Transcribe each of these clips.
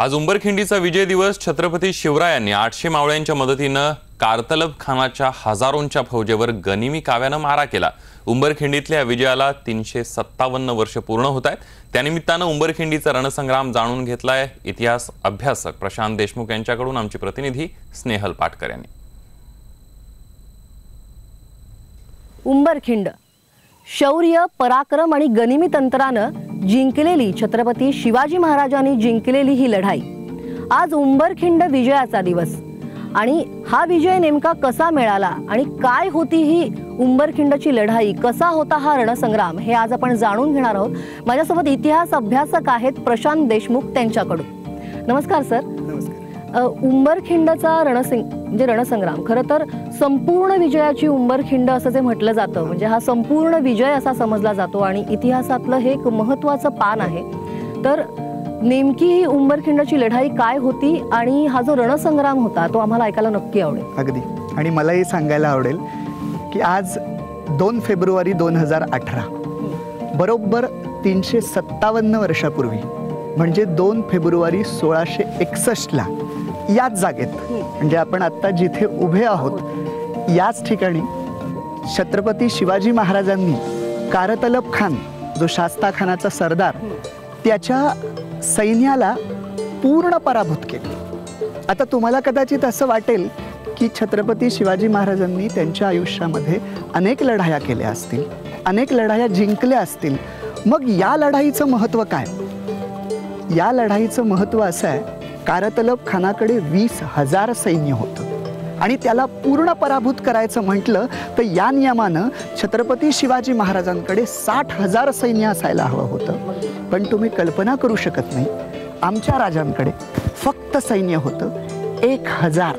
आज उंबरखिंडीचा विजय दिवस. छत्रपती शिवरायांनी आठशे मावळ्यांच्या मदतीनं कारतलब खानाच्या हजारोंच्या फौजेवर गनिमी काव्यानं मारा केला. उंबरखिंडीतल्या या विजयाला तीनशे सत्तावन्न वर्ष पूर्ण होत आहेत. त्यानिमित्तानं उंबरखिंडीचा रणसंग्राम जाणून घेतलाय इतिहास अभ्यासक प्रशांत देशमुख यांच्याकडून आमची प्रतिनिधी स्नेहल पाटकर यांनी. उंबरखिंड. शौर्य पराक्रम आणि गनिमी तंत्रानं जिंकलेली छत्रपती शिवाजी महाराजांनी जिंकलेली ही लढाई. आज उंबरखिंड विजयाचा दिवस. आणि हा विजय नेमका कसा मिळाला आणि काय होती ही उंबरखिंडची लढाई कसा होता हा रणसंग्राम हे आज आपण जाणून घेणार आहोत. माझ्यासोबत इतिहास अभ्यासक आहेत प्रशांत देशमुख त्यांच्याकडून. नमस्कार सर. उंबरखिंडचा रणसिंग म्हणजे रणसंग्राम. खरं तर संपूर्ण विजयाची उंबरखिंड असं जे म्हटलं जातं म्हणजे हा संपूर्ण विजय असा समजला जातो आणि इतिहासातलं हे एक महत्वाचं पान आहे. तर नेमकी ही उंबरखिंडची लढाई काय होती आणि हा जो रणसंग्राम होता तो आम्हाला ऐकायला नक्की आवडेल. अगदी. आणि मलाही सांगायला आवडेल की आज दोन फेब्रुवारी दोन हजार अठरा बरोबर तीनशे सत्तावन्न वर्षापूर्वी म्हणजे दोन फेब्रुवारी सोळाशे एकसष्टला याच जागेत म्हणजे आपण आत्ता जिथे उभे आहोत याच ठिकाणी छत्रपती शिवाजी महाराजांनी कारतलब खान जो शास्ता खानाचा सरदार त्याच्या सैन्याला पूर्ण पराभूत केले. आता तुम्हाला कदाचित असं वाटेल की छत्रपती शिवाजी महाराजांनी त्यांच्या आयुष्यामध्ये अनेक लढाया केल्या असतील अनेक लढाया जिंकल्या असतील. मग या लढाईचं महत्त्व काय? या लढाईचं महत्त्व असं आहे कारतलब खानाकडे वीस हजार सैन्य होतं. आणि त्याला पूर्ण पराभूत करायचं म्हटलं तर या नियमानं छत्रपती शिवाजी महाराजांकडे साठ हजार सैन्य असायला हवं होतं. पण तुम्ही कल्पना करू शकत नाही आमच्या राजांकडे फक्त सैन्य होतं एक हजार.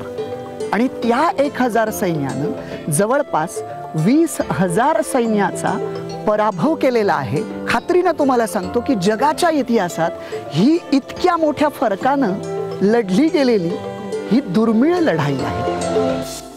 आणि त्या एक हजार सैन्यानं जवळपास वीस हजार सैन्याचा पराभव केलेला आहे खात्रीनं तुम्हाला सांगतो की जगाच्या इतिहासात ही इतक्या मोठ्या फरकानं लढली गेलेली ही दुर्मिळ लढाई आहे.